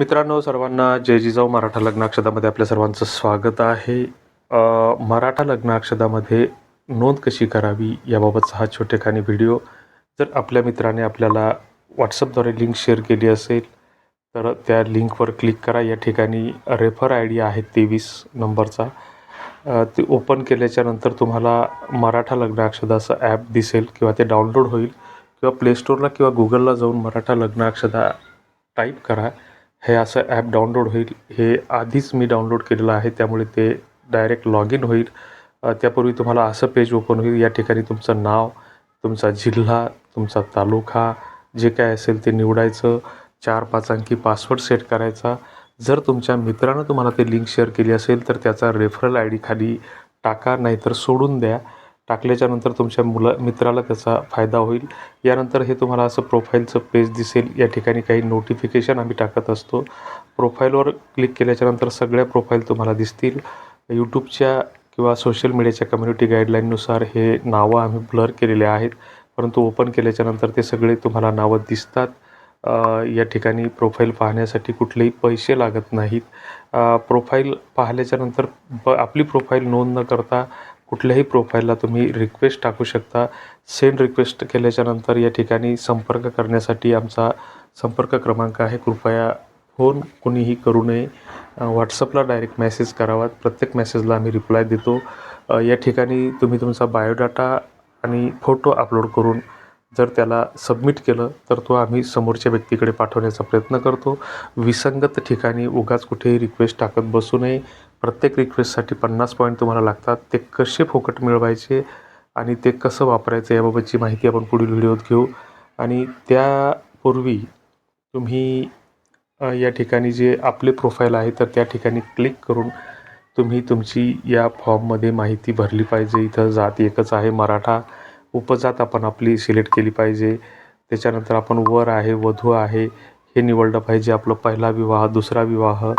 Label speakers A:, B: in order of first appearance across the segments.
A: मित्रांनो सर्वांना जय जिजाऊ मराठा लग्नाक्षदामध्ये आपल्या सर्वांचं स्वागत आहे. मराठा लग्नाक्षदामध्ये नोंद कशी करावी याबाबतचा हा छोटेखानी व्हिडिओ. जर आपल्या मित्राने आपल्याला व्हॉट्सअपद्वारे लिंक शेअर केली असेल तर त्या लिंकवर क्लिक करा. या ठिकाणी रेफर आय डी आहे तेवीस नंबरचा. ते ओपन केल्याच्यानंतर तुम्हाला मराठा लग्नाक्षदाचं ॲप दिसेल किंवा ते डाउनलोड होईल. किंवा प्लेस्टोरला किंवा गुगलला जाऊन मराठा लग्नाक्षदा टाईप करा. हे असं ॲप डाउनलोड होईल. हे आधीच मी डाउनलोड केलेलं आहे त्यामुळे ते डायरेक्ट लॉग इन होईल त्यापूर्वी तुम्हाला असं पेज ओपन होईल या ठिकाणी तुमचं नाव तुमचा जिल्हा तुमचा तालुका जे काय असेल ते निवडायचं चार पाच अंकी पासवर्ड सेट करायचा. जर तुमच्या मित्रानं तुम्हाला ते लिंक शेअर केली असेल तर त्याचा रेफरल आय डी खाली टाका नाहीतर सोडून द्या. टाकल्याच्यानंतर तुमच्या मुला मित्राला त्याचा फायदा होईल. यानंतर हे तुम्हाला असं प्रोफाईलचं पेज दिसेल. या ठिकाणी काही नोटिफिकेशन आम्ही टाकत असतो. प्रोफाईलवर क्लिक केल्याच्यानंतर सगळ्या प्रोफाईल तुम्हाला दिसतील. यूट्यूबच्या किंवा सोशल मीडियाच्या कम्युनिटी गाईडलाईननुसार हे नावं आम्ही ब्लर केलेले आहेत. परंतु ओपन केल्याच्यानंतर ते सगळे तुम्हाला नावं दिसतात. या ठिकाणी प्रोफाईल पाहण्यासाठी कुठलेही पैसे लागत नाहीत. प्रोफाईल पाहिल्याच्यानंतर ब आपली प्रोफाईल नोंद न करता कुठल्याही प्रोफाईलला तुम्ही रिक्वेस्ट टाकू शकता. सेंड रिक्वेस्ट केल्याच्यानंतर या ठिकाणी संपर्क करण्यासाठी आमचा संपर्क क्रमांक आहे. कृपया फोन कुणीही करू नये. व्हॉट्सअपला डायरेक्ट मेसेज करावा. प्रत्येक मेसेजला आम्ही रिप्लाय देतो. या ठिकाणी तुम्ही तुमचा बायोडाटा आणि फोटो अपलोड करून जर त्याला सबमिट केलं तर तो आम्ही समोरच्या व्यक्तीकडे पाठवण्याचा प्रयत्न करतो. विसंगत ठिकाणी उगाच कुठेही रिक्वेस्ट टाकत बसू नये. प्रत्येक रिक्वेस्टसाठी पन्नास पॉईंट तुम्हाला लागतात. ते कसे फोकट मिळवायचे आणि ते कसं वापरायचं याबाबतची माहिती आपण पुढील व्हिडिओत घेऊ. आणि त्यापूर्वी तुम्ही या ठिकाणी जे आपले प्रोफाईल आहे तर त्या ठिकाणी क्लिक करून तुम्ही तुमची या फॉर्ममध्ये माहिती भरली पाहिजे. इथं जात एकच आहे मराठा. उपजात आपण आपली सिलेक्ट केली पाहिजे. त्याच्यानंतर आपण वर आहे वधू आहे. हे निवडलं पाहिजे आपलं पहिला विवाह दुसरा विवाह.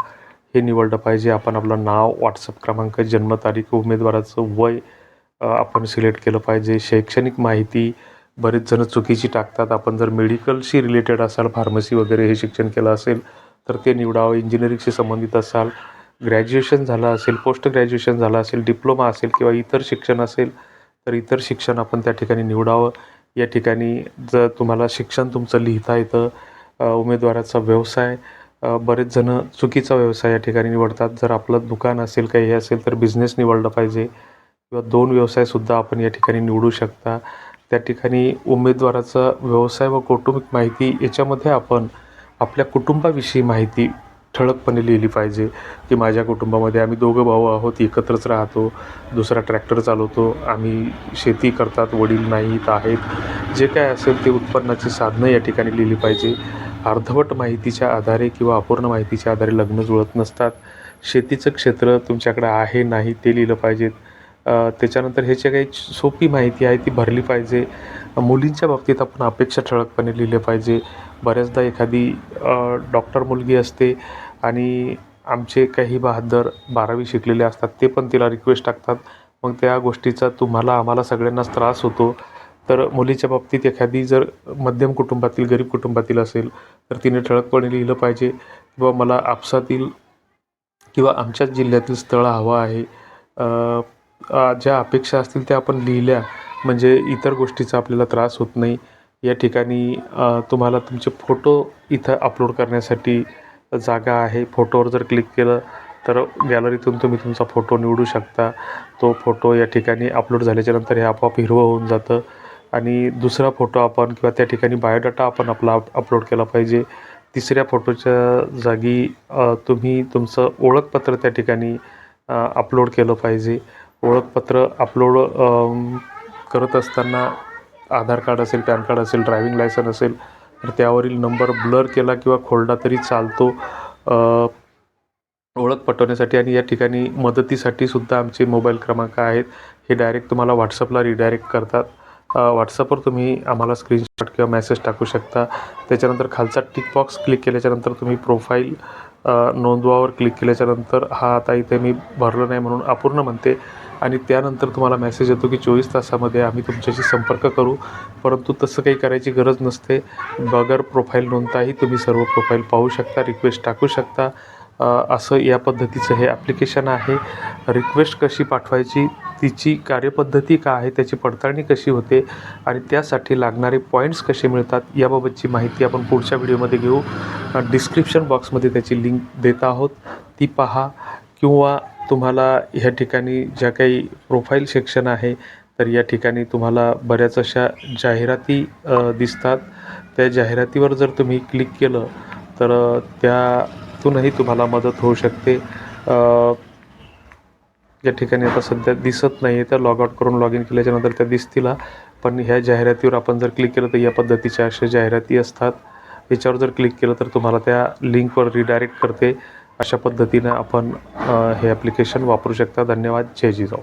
A: हे निवडलं पाहिजे. आपण आपलं नाव व्हॉट्सअप क्रमांक जन्मतारीख उमेदवाराचं वय आपण सिलेक्ट केलं पाहिजे. शैक्षणिक माहिती बरेच जण चुकीची टाकतात. आपण जर मेडिकलशी रिलेटेड असाल फार्मसी वगैरे हे शिक्षण केलं असेल तर ते निवडावं. इंजिनिअरिंगशी संबंधित असाल ग्रॅज्युएशन झालं असेल पोस्ट ग्रॅज्युएशन झालं असेल डिप्लोमा असेल किंवा इतर शिक्षण असेल तर इतर शिक्षण आपण त्या ठिकाणी निवडावं. या ठिकाणी जर तुम्हाला शिक्षण तुमचं लिहिता येतं उमेदवाराचा व्यवसाय बरेच जण चुकीचा व्यवसाय या ठिकाणी निवडतात. जर आपलं दुकान असेल काही हे असेल तर बिझनेस निवडलं पाहिजे. किंवा दोन व्यवसायसुद्धा आपण या ठिकाणी निवडू शकता. त्या ठिकाणी उमेदवाराचा व्यवसाय व कौटुंबिक माहिती याच्यामध्ये आपण आपल्या कुटुंबाविषयी माहिती ठळकपणे लिहिली पाहिजे. की माझ्या कुटुंबामध्ये आम्ही दोघं भाऊ आहोत एकत्रच राहतो दुसरा ट्रॅक्टर चालवतो. आम्ही शेती करतात वडील नाहीत आहेत. जे काय असेल ते उत्पन्नाची साधनं या ठिकाणी लिहिली पाहिजे. अर्धवट माहितीच्या आधारे किंवा अपूर्ण माहितीच्या आधारे लग्न जुळत नसतात. शेतीचं क्षेत्र तुमच्याकडे आहे नाही ते लिहिलं पाहिजेत. त्याच्यानंतर ह्याची काही सोपी माहिती आहे ती भरली पाहिजे. मुलींच्या बाबतीत आपण अपेक्षा ठळकपणे लिहिले पाहिजे. बऱ्याचदा एखादी डॉक्टर मुलगी असते आणि आमचे काही बहादर बारावी शिकलेले असतात ते पण तिला रिक्वेस्ट टाकतात. मग त्या गोष्टीचा तुम्हाला आम्हाला सगळ्यांनाच त्रास होतो. तर मुलीच्या बाबतीत एखादी जर मध्यम कुटुंबातील गरीब कुटुंबातील असेल तर तिने ठळकपणे लिहिलं पाहिजे किंवा मला आपसातील किंवा आमच्याच जिल्ह्यातील स्थळ हवं आहे. ज्या अपेक्षा असतील त्या आपण लिहिल्या म्हणजे इतर गोष्टीचा आपल्याला त्रास होत नाही. या ठिकाणी तुम्हाला तुमचे फोटो इथं अपलोड करण्यासाठी जागा आहे. फोटोवर जर क्लिक केलं तर गॅलरीतून तुम्ही तुमचा फोटो निवडू शकता. तो फोटो या ठिकाणी अपलोड झाल्याच्यानंतर हे आपोआप हिरवं होऊन जातं. आणि दुसरा फोटो आपण किंवा त्या ठिकाणी बायोडाटा आपण आपला अपलोड केला पाहिजे. तिसऱ्या फोटोच्या जागी तुम्ही तुमचं ओळखपत्र त्या ठिकाणी अपलोड केलं पाहिजे. ओळखपत्र अपलोड करत असताना आधार कार्ड असेल पॅन कार्ड असेल ड्रायविंग लायसन असेल तर त्यावरील नंबर ब्लर केला किंवा खोलला तरी चालतो. ओळख पटवण्यासाठी आणि या ठिकाणी मदतीसाठी सुद्धा आमचे मोबाईल क्रमांक आहेत. हे डायरेक्ट तुम्हाला व्हॉट्सअपला रिडायरेक्ट करतात. व्हॉट्सअपवर तुम्ही आम्हाला स्क्रीनशॉट किंवा मेसेज टाकू शकता. त्याच्यानंतर खालचा टिक बॉक्स क्लिक केल्याच्यानंतर तुम्ही प्रोफाईल नोंदवावर क्लिक केल्याच्यानंतर हा आता इथे मी भरलं नाही म्हणून अपूर्ण म्हणते. आणि त्यानंतर तुम्हाला मेसेज येतो की चोवीस तासामध्ये आम्ही तुमच्याशी संपर्क करू. परंतु तसं काही करायची गरज नसते. बगर प्रोफाईल नोंदताही तुम्ही सर्व प्रोफाईल पाहू शकता रिक्वेस्ट टाकू शकता. असं या पद्धतीचं हे ॲप्लिकेशन आहे. रिक्वेस्ट कशी पाठवायची? तिची कार्यपद्धती काय आहे त्याची पडताळणी कशी होते आणि त्यासाठी लागणारे पॉईंट्स कसे मिळतात याबाबतची माहिती आपण पुढच्या व्हिडिओमध्ये घेऊ. डिस्क्रिप्शन बॉक्समध्ये त्याची लिंक देत आहोत. ती पहा. किंवा तुम्हाला ह्या ठिकाणी ज्या काही प्रोफाईल सेक्शन आहे तर या ठिकाणी तुम्हाला बऱ्याच अशा जाहिराती दिसतात. त्या जाहिरातीवर जर तुम्ही क्लिक केलं तर त्यातूनही तुम्हाला मदत होऊ शकते. ज्या या ठिकाणी आता सध्या दिसत नाही आहे त्या लॉग आउट करून लॉग इन केल्याच्यानंतर त्या दिसतील. पण ह्या जाहिरातीवर आपण जर क्लिक केलं तर या पद्धतीच्या अशा जाहिराती असतात. याच्यावर जर क्लिक केलं तर तुम्हाला त्या लिंकवर रिडायरेक्ट करते. अशा पद्धतीनं आपण हे ॲप्लिकेशन वापरू शकता. धन्यवाद. जय जिजाऊ.